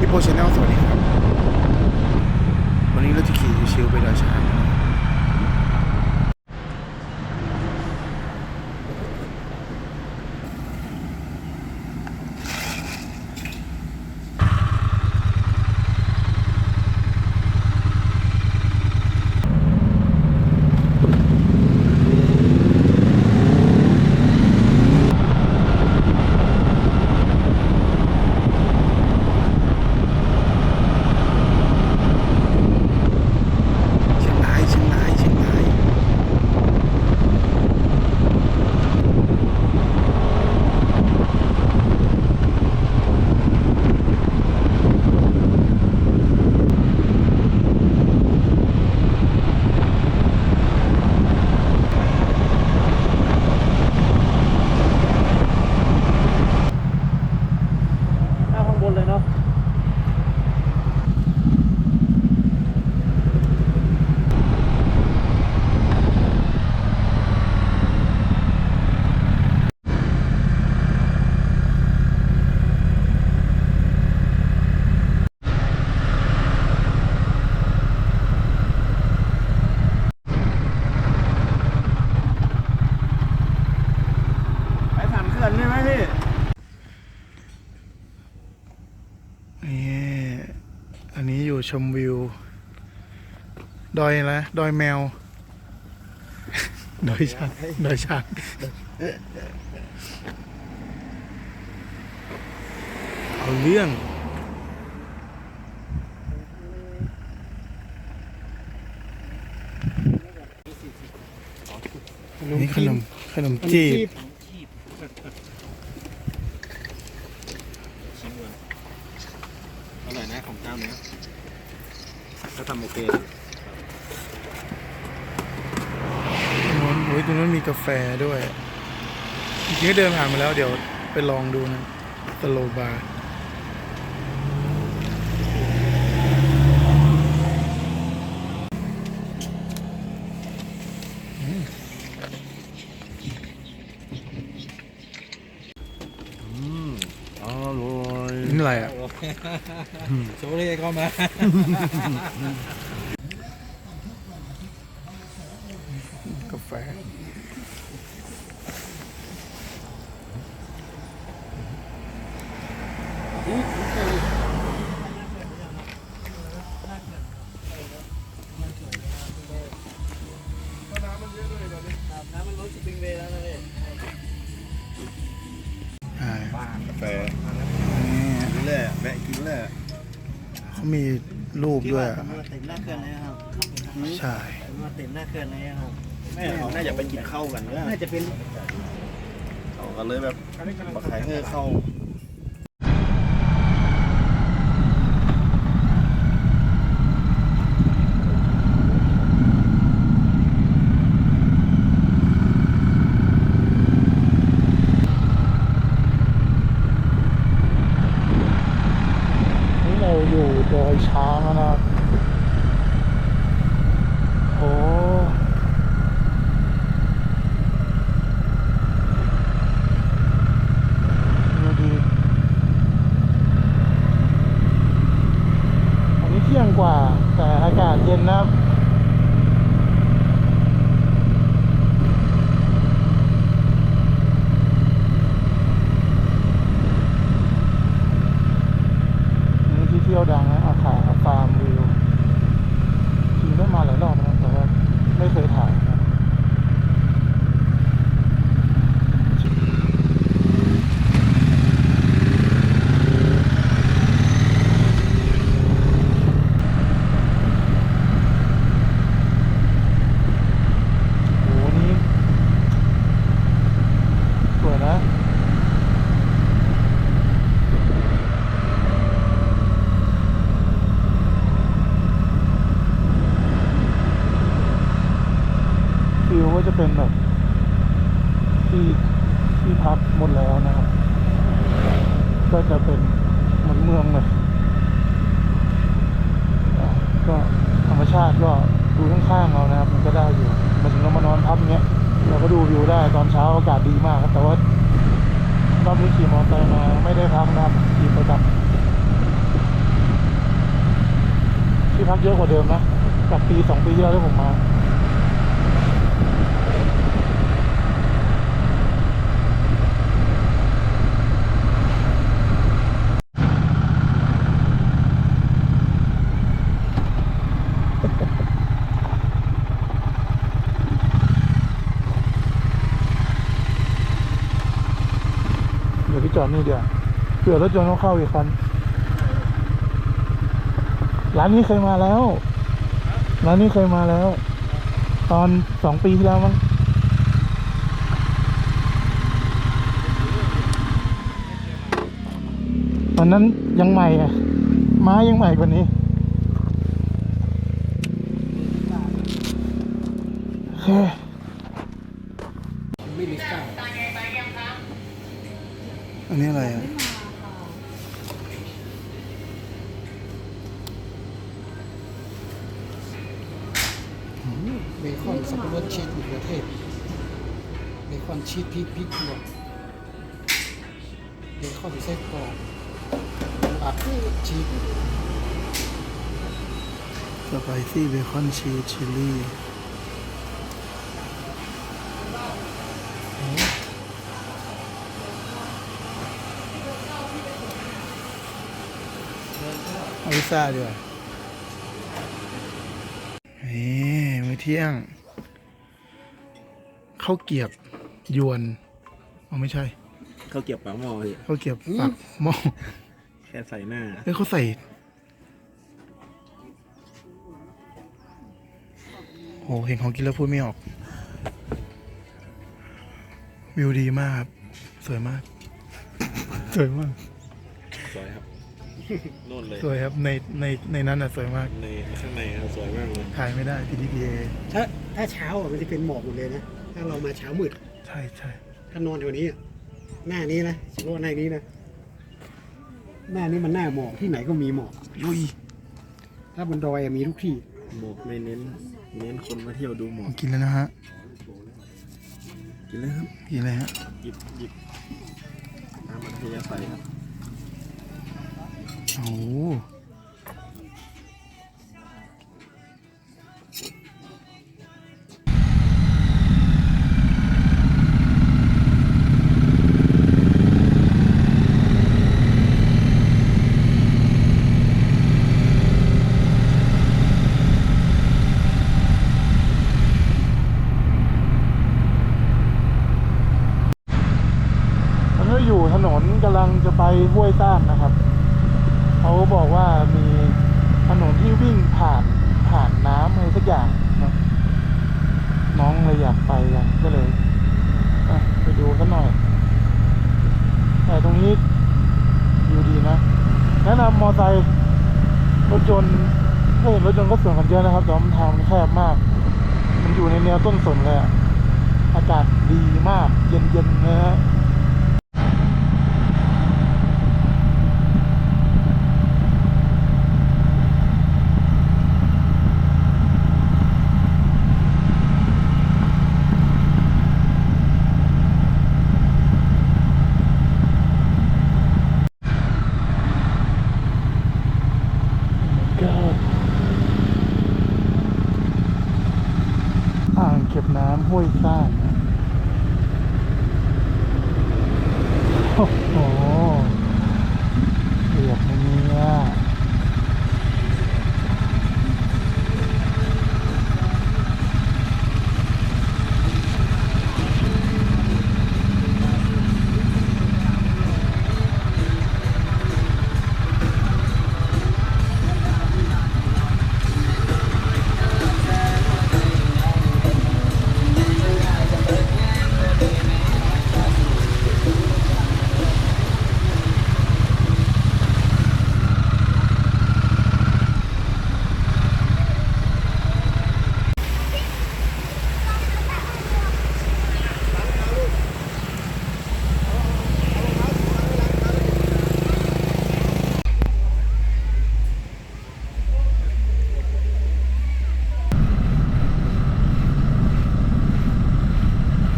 พี่โปชแนลสวัสดีครับ วันนี้เราจะขี่ชิวไปดอยช้างนะครับเชียงรายเชียงรายเชียงราย หน้าข้างบนเลยเนาะ ไปสันเขื่อนใช่ไหมพี่ นี่อันนี้อยู่ ชมวิว ดอยนะดอยแมว ดอยช้างดอยช้างเอาเรื่องนี่ขนมขนมจีบอร่อยนะของเจ้าเนี้ย ก็ทำโอเคตรงนู้นโอ้ยตรงนั้นมีกาแฟด้วยจริงๆก็เดินผ่านมาแล้วเดี๋ยวไปลองดูนะสโลบาร์อืม อืมอร่อย นี่อะไรอะ โชว์เลยก็มา กาแฟ เขามีรูปด้วยอะมาเต็มหน้าเขื่อนเลยครับใช่มาเต็มหน้าเขื่อนเลยครับแม่เขาน่าจะไปกินข้าวกันเนี่ยน่าจะเป็นเขาก็เลยแบบมาขายเพื่อเข้า นี่เราอยู่ดอย ช้างแล้วนะครับโอ้ ชาติก็ดูข้างๆเรานะครับ มันก็ได้อยู่มาถึงเรามานอนพับเงี้ยเราก็ดูวิวได้ตอนเช้าอากาศดีมากครับ แต่ว่ารอบนี้ขี่มอเตอร์มาไม่ได้พักนะครับขี่ประจำที่พักเยอะกว่าเดิมนะจากปีสองปีที่แล้วที่ผมมา เดี๋ยวพี่จอดนี่เดียวเผื่อรถยนต์เขาเข้าอีกคันร้านนี้เคยมาแล้ว ร้านนี้เคยมาแล้ว ตอนสองปีที่แล้วมั้งตอนนั้นยังใหม่อะม้ายังใหม่กว่านี้โอเค ไม่มีข้าว อันนี้อะไรอะเบคอนสับปะรดชีสมะเขือเทศเบคอนชีสพริกพริกหยวกเบคอนไส้กรอกอัดชีสสไปซี่เบคอนชีสชิลลี่ เอาพิซซ่าดีกว่านี่มื้อเที่ยงข้าวเกรียบยวนอ๋อไม่ใช่เขาเก็บปากหม้อพี่ข้าวเกรียบปักหม้อแค่ใส่หน้า เอ้ยเขาใส่โหเห็นของกินแล้วพูดไม่ออก วิวดีมากครับสวยมาก สวยมากสวยครับ นู่นเลยสวยครับในในในนั้นอะสวยมาก ในข้างในครับสวยมากเลย ถ่ายไม่ได้ PDPA ถ้าถ้าเช้าอะมันจะเป็นหมอกหมดเลยนะ ถ้าเรามาเช้ามืด ใช่ใช่ถ้านอนแถวนี้อะหน้านี้นะเฉพาะหน้านี้นะ หน้านี้มันหน้าหมอกที่ไหนก็มีหมอก ลุยถ้าบนดอยอะมีทุกที่ หมกไม่เน้น เน้นคนมาเที่ยวดูหมผอมกกินแล้วนะฮะกินเลยครับกินอะไรฮะหยิบหยิบน้ำมันเทียใส่ครับ โอ้อยู่ถนนกำลังจะไปห้วยซ่านนะครับ เขาบอกว่ามีถนนที่วิ่งผ่านผ่านน้ำอะไรสักอย่างเนอะน้องเลยอยากไปกันก็เลยอะไปดูกันหน่อย แต่ตรงนี้วิวดีนะ แนะนำมอไซค์รถยนต์ถ้าเห็นรถยนต์ก็สวนกันเยอะนะครับ แต่ว่ามันทางมันแคบมาก มัน อยู่ในแนวต้นสนเลยอะอากาศดีมากเย็นๆนะฮะ ก็อ่างเก็บน้ำห้วยซ่านนะโอ้โหเปียกไหมเนี่ย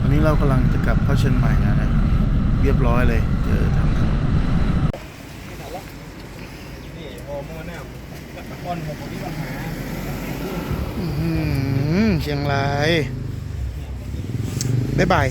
วันนี้เรากำลังจะกลับเข้าเชียงใหม่แล้วนะเรียบร้อยเลย เจอทางถนน นี่โอโมแนม ก้อนผมมีปัญหา อื้อหือเชียงราย บ๊ายบาย